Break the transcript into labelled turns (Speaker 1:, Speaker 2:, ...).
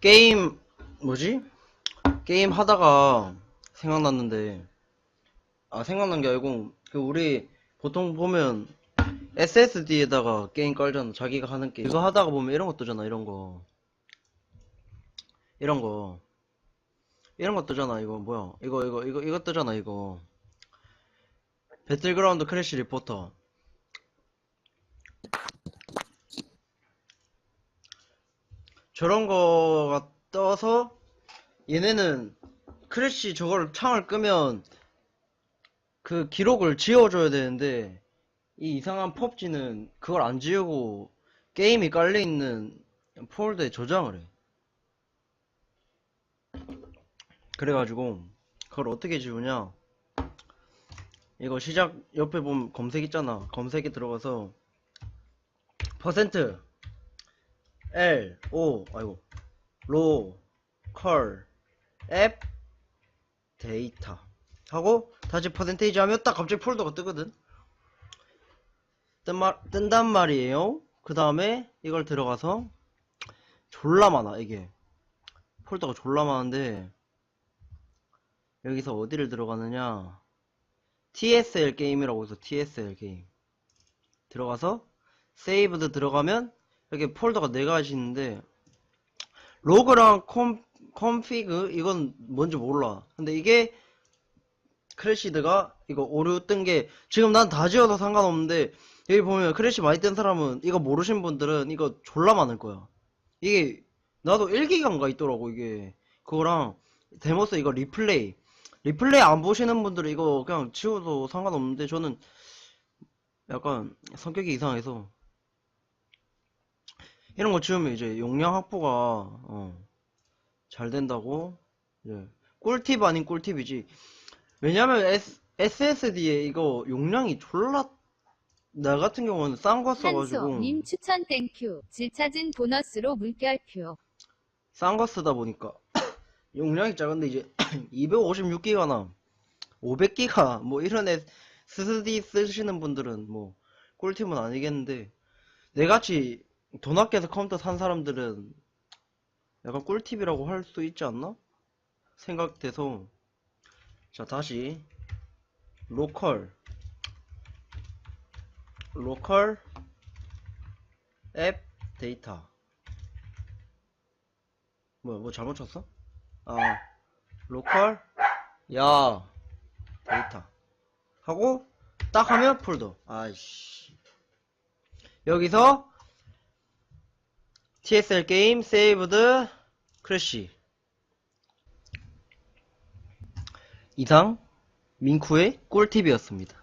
Speaker 1: 게임 뭐지? 게임 하다가 생각났는데 아 생각난 게 아니고 그 우리 보통 보면 SSD에다가 게임 깔잖아. 자기가 하는 게임. 이거 하다가 보면 이런 거 뜨잖아 이런 거. 이런 거. 이런 거 뜨잖아 이거. 뭐야? 이거 이거 이거 이거 뜨잖아 이거. 배틀그라운드 크래시 리포터 저런 거가 떠서 얘네는 크래시 저걸 창을 끄면 그 기록을 지워줘야 되는데 이 이상한 펍지는 그걸 안 지우고 게임이 깔려있는 폴더에 저장을 해. 그래가지고 그걸 어떻게 지우냐? 이거 시작 옆에 보면 검색 있잖아. 검색에 들어가서 퍼센트 L O 아이고. 로컬 앱 데이터. 하고 다시 퍼센테이지 하면 딱 갑자기 폴더가 뜨거든. 뜬 말, 뜬단 말이에요. 그 다음에 이걸 들어가서 졸라 많아 이게. 폴더가 졸라 많은데 여기서 어디를 들어가느냐? TSL 게임이라고 해서 TSL 게임. 들어가서 세이브드 들어가면 여기 폴더가 네 가지 있는데 로그랑 콤, 컴피그 이건 뭔지 몰라. 근데 이게 크래시드가 이거 오류 뜬 게 지금 난 다 지워서 상관없는데 여기 보면 크래시 많이 뜬 사람은 이거 모르신 분들은 이거 졸라 많을 거야. 이게 나도 1기간가 있더라고 이게. 그거랑 데모스 이거 리플레이. 리플레이 안 보시는 분들은 이거 그냥 지워도 상관없는데 저는 약간 성격이 이상해서 이런 거 지우면 이제 용량 확보가 어, 잘 된다고? 이제 꿀팁 아닌 꿀팁이지. 왜냐면 S, SSD에 이거 용량이 졸라 나 같은 경우는 싼 거 써가지고.
Speaker 2: 한수님 추천 땡큐. 질 찾은 보너스로 물결표.
Speaker 1: 싼 거 쓰다 보니까 용량이 작은데 이제 256기가나 500기가. 뭐 이런 SSD 쓰시는 분들은 뭐 꿀팁은 아니겠는데. 내같이 돈 아껴서 컴퓨터 산 사람들은 약간 꿀팁이라고 할 수 있지 않나? 생각돼서. 자 다시. 로컬. 로컬 앱 데이터. 뭐야 뭐 잘못 쳤어? 아 로컬? 야 데이터. 하고 딱 하면 폴더. 아이씨. 여기서 TSL 게임 세이브드 크래시 이상 민쿠의 꿀팁이었습니다